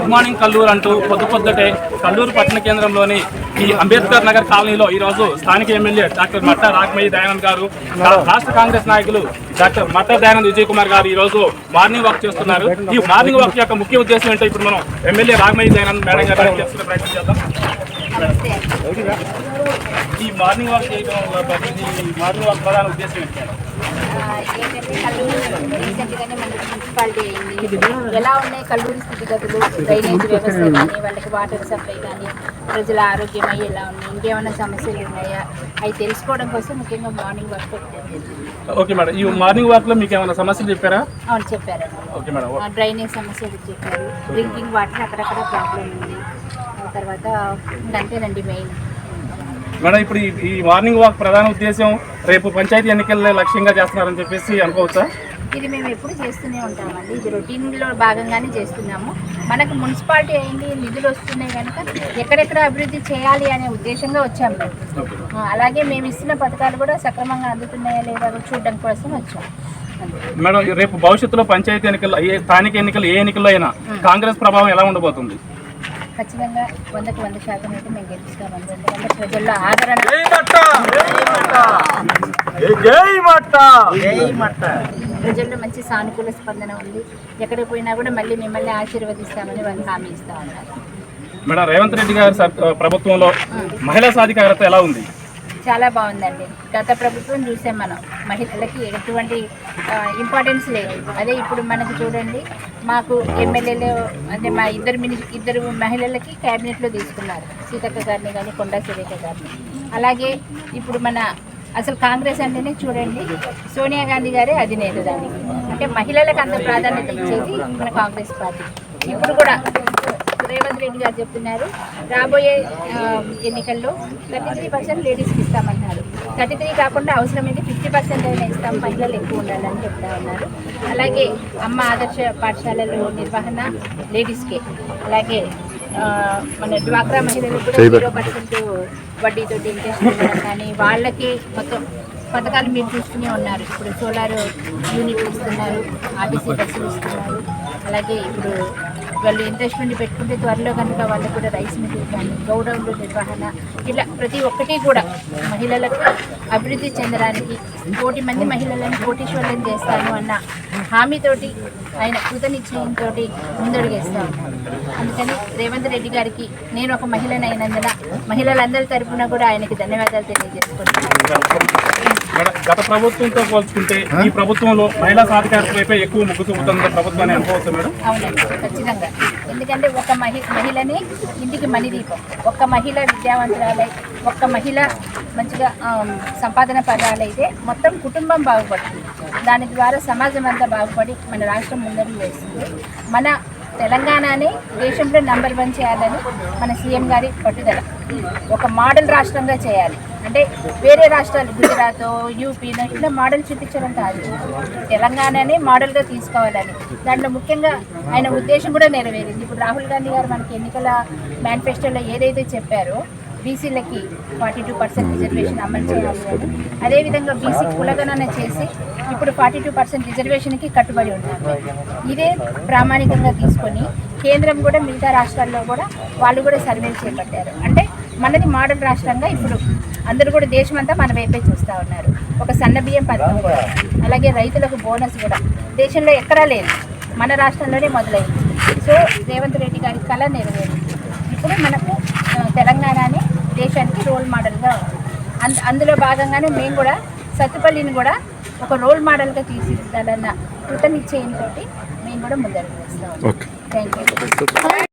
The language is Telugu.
గుడ్ మార్నింగ్ కల్లూరు అంటూ పొద్దు పొద్దుటే కల్లూరు పట్టణ కేంద్రంలోని ఈ అంబేద్కర్ నగర్ కాలనీలో ఈ రోజు స్థానిక ఎమ్మెల్యే డాక్టర్ మట్ట రాఘమయ్య దయానంద్ గారు రాష్ట్ర కాంగ్రెస్ నాయకులు డాక్టర్ మట్ట దయానంద్ విజయ్ కుమార్ గారు ఈరోజు మార్నింగ్ వాక్ చేస్తున్నారు. ఈ మార్నింగ్ వాక్ యొక్క ముఖ్య ఉద్దేశం ఏంటో ఇప్పుడు మనం ఎమ్మెల్యే రాఘమయ్య దయానంద్ మేడం గారు ప్రయత్నం చేద్దాం. ఈ మార్నింగ్ వాక్ చేయడం ఈ మార్నింగ్ వాక్ ప్రధాన ఉద్దేశం ఏంటి? ఏంటంటే కల్లూరు రీసెంట్గానే మనకి మున్సిపాలిటీ అయింది ఎలా ఉన్నాయి కల్లూరు స్థితిగతులు డ్రైనేజ్ వ్యవస్థ కానీ వాళ్ళకి వాటర్ సప్లై కానీ ప్రజల ఆరోగ్యం అయ్యి ఎలా ఉన్నాయి ఇంకేమైనా సమస్యలు ఉన్నాయా? అవి తెలుసుకోవడం కోసం ముఖ్యంగా మార్నింగ్ వర్క్ పెట్టారు ఓకే మేడం ఈ మార్నింగ్ వాక్లో మీకు ఏమైనా సమస్యలు చెప్పారా? అవును చెప్పారు. ఓకే మేడం డ్రైనేజ్ సమస్యలు చెప్పారు. డ్రింకింగ్ వాటర్ అక్కడక్కడ ప్రాబ్లం ఉంది. ఆ తర్వాత అంతేనండి మెయిన్ మేడం ఇప్పుడు ఈ- మార్నింగ్ వాక్ ప్రధాన ఉద్దేశం రేపు పంచాయతీ ఎన్నికల్లో లక్ష్యంగా చేస్తున్నారని చెప్పేసి అనుకోవచ్చా? ఇది మేము ఎప్పుడు చేస్తూనే ఉంటామండి. ఇది రొటీన్లో భాగంగానే చేస్తున్నాము. మనకు మున్సిపాలిటీ అయింది నిధులు వస్తున్నాయి కనుక ఎక్కడెక్కడ అభివృద్ధి చేయాలి అనే ఉద్దేశంగా వచ్చాము అలాగే మేము ఇస్తున్న పథకాలు కూడా సక్రమంగా అందుతున్నాయా లేదా చూడడం కోసం వచ్చాం. అంతే. మేడం రేపు భవిష్యత్తులో పంచాయతీ ఎన్నికల్లో ఏ స్థానిక ఎన్నికలు ఏ ఎన్నికల్లో అయినా కాంగ్రెస్ ప్రభావం ఎలా ఉండబోతుంది? ఖచ్చితంగా వందకు వంద శాతం అయితే మేము గెలుస్తామండి ఎందుకంటే ప్రజల్లో ఆదరణ ప్రజల్లో మంచి సానుకూల స్పందన ఉంది. ఎక్కడికి పోయినా కూడా మళ్ళీ మిమ్మల్ని ఆశీర్వదిస్తామని వాళ్ళు హామీ ఇస్తా ఉన్నారు. మేడం రేవంత్ రెడ్డి గారి సర్- ప్రభుత్వంలో మహిళా సాధికారత ఎలా ఉంది? చాలా బాగుందండి. గత ప్రభుత్వం చూసాం మనం మహిళలకి ఎటువంటి ఇంపార్టెన్స్ లేదు. అదే ఇప్పుడు మనకు చూడండి మాకు ఎమ్మెల్యేలు అంటే మా ఇద్దరు మిని ఇద్దరు మహిళలకి క్యాబినెట్లో తీసుకున్నారు. సీతక్క గారిని కానీ కొండా సురేఖ గారిని. అలాగే ఇప్పుడు మన అసలు కాంగ్రెస్ అంటేనే చూడండి సోనియా గాంధీ గారే అధినేత దానికి. అంటే మహిళలకు అంత ప్రాధాన్యత ఇచ్చేది మన కాంగ్రెస్ పార్టీ. ఇప్పుడు కూడా రేవంత్ రెడ్డి గారు చెప్తున్నారు రాబోయే ఎన్నికల్లో థర్టీ త్రీ పర్సెంట్ లేడీస్కి ఇస్తామన్నారు థర్టీ త్రీ కాకుండా అవసరమైతే ఫిఫ్టీ పర్సెంట్ అయినా ఇస్తాం మహిళలు ఎక్కువ ఉండాలని చెప్తా ఉన్నారు. అలాగే అమ్మ ఆదర్శ పాఠశాలలో నిర్వహణ లేడీస్కే అలాగే మన డ్వాక్రా మహిళలకు కూడా జీరో పర్సెంట్ వడ్డీతో ఇంట్రెస్ట్ ఇవ్వడం కానీ వాళ్ళకి మొత్తం పథకాలు మీరు చూస్తూనే ఉన్నారు. ఇప్పుడు సోలార్ యూనిట్ ఇస్తున్నారు ఆర్టీసీ బస్సులు ఇస్తున్నారు. అలాగే ఇప్పుడు వాళ్ళు ఇంట్రెస్ట్ నుండి పెట్టుకుంటే త్వరలో కనుక వాళ్ళకు కూడా రైస్ మిల్ కానీ గౌడౌన్లు నిర్వహణ ఇట్లా ప్రతి ఒక్కటి కూడా మహిళలకు అభివృద్ధి చెందడానికి కోటి మంది మహిళలను కోటీశ్వరులను చేస్తాను అన్న హామీతోటి ఆయన కృతనిశ్చయంతో ముందడుగేస్తా ఉన్నారు. అందుకని రేవంత్ రెడ్డి గారికి నేను ఒక మహిళను అయినందున మహిళలందరి తరపున కూడా ఆయనకి ధన్యవాదాలు తెలియజేసుకుంటున్నాను. గత ప్రభుత్వంతో పోల్చుకుంటే ఈ ప్రభుత్వంలో మహిళా సాధికారత వైపే ఎక్కువ మొగ్గు చూపుతుంది ప్రభుత్వాన్ని అనుకోవచ్చు మేడం? అవునండి ఖచ్చితంగా. ఎందుకంటే ఒక మహి మహిళనే ఇంటికి మణిదీపం. ఒక్క మహిళ విద్యావంతురాలై ఒక్క మహిళ మంచిగా సంపాదన పరాలైతే మొత్తం కుటుంబం బాగుపడుతుంది. దాని ద్వారా సమాజం అంతా బాగుపడి మన రాష్ట్రం ముందడుగు వేస్తుంది. మన తెలంగాణనే దేశంలో నంబర్ వన్ చేయాలని మన సీఎం గారి పట్టుదల. ఒక మోడల్ రాష్ట్రంగా చేయాలి. అంటే వేరే రాష్ట్రాలు గుజరాత్ యూపీనో ఇట్లా మోడల్ చూపించడం కాదు. తెలంగాణనే మోడల్గా తీసుకోవాలని. దాంట్లో ముఖ్యంగా ఆయన ఉద్దేశం కూడా నెరవేరింది. ఇప్పుడు రాహుల్ గాంధీ గారు మనకి ఎన్నికల మేనిఫెస్టోలో ఏదైతే చెప్పారో బీసీలకి ఫార్టీ టూ పర్సెంట్ రిజర్వేషన్ అమలు చేయాలి. అదేవిధంగా బీసీ కులగణన చేసి ఇప్పుడు ఫార్టీ టూ పర్సెంట్ రిజర్వేషన్కి కట్టుబడి ఉన్నారు. ఇదే ప్రామాణికంగా తీసుకొని కేంద్రం కూడా మిగతా రాష్ట్రాల్లో కూడా వాళ్ళు కూడా సర్వేలు చేపట్టారు. అంటే మనది మోడల్ రాష్ట్రంగా ఇప్పుడు అందరూ కూడా దేశమంతా మన వైపే చూస్తూ ఉన్నారు. ఒక సన్న బియ్యం పథకం కూడా. అలాగే రైతులకు బోనస్ కూడా. దేశంలో ఎక్కడా లేదు. మన రాష్ట్రంలోనే మొదలైంది. సో రేవంత్ రెడ్డి గారి కళ నెరవేరింది. ఇప్పుడు మనకు తెలంగాణనే దేశానికి రోల్ మోడల్గా ఉంది. అంద అందులో భాగంగానే మేము కూడా సత్తుపల్లిని కూడా ఒక రోల్ మోడల్గా తీసిద్దాలన్న కృతనిశ్చయంతో మేము కూడా ముందడుగు వేస్తాం థ్యాంక్ యూ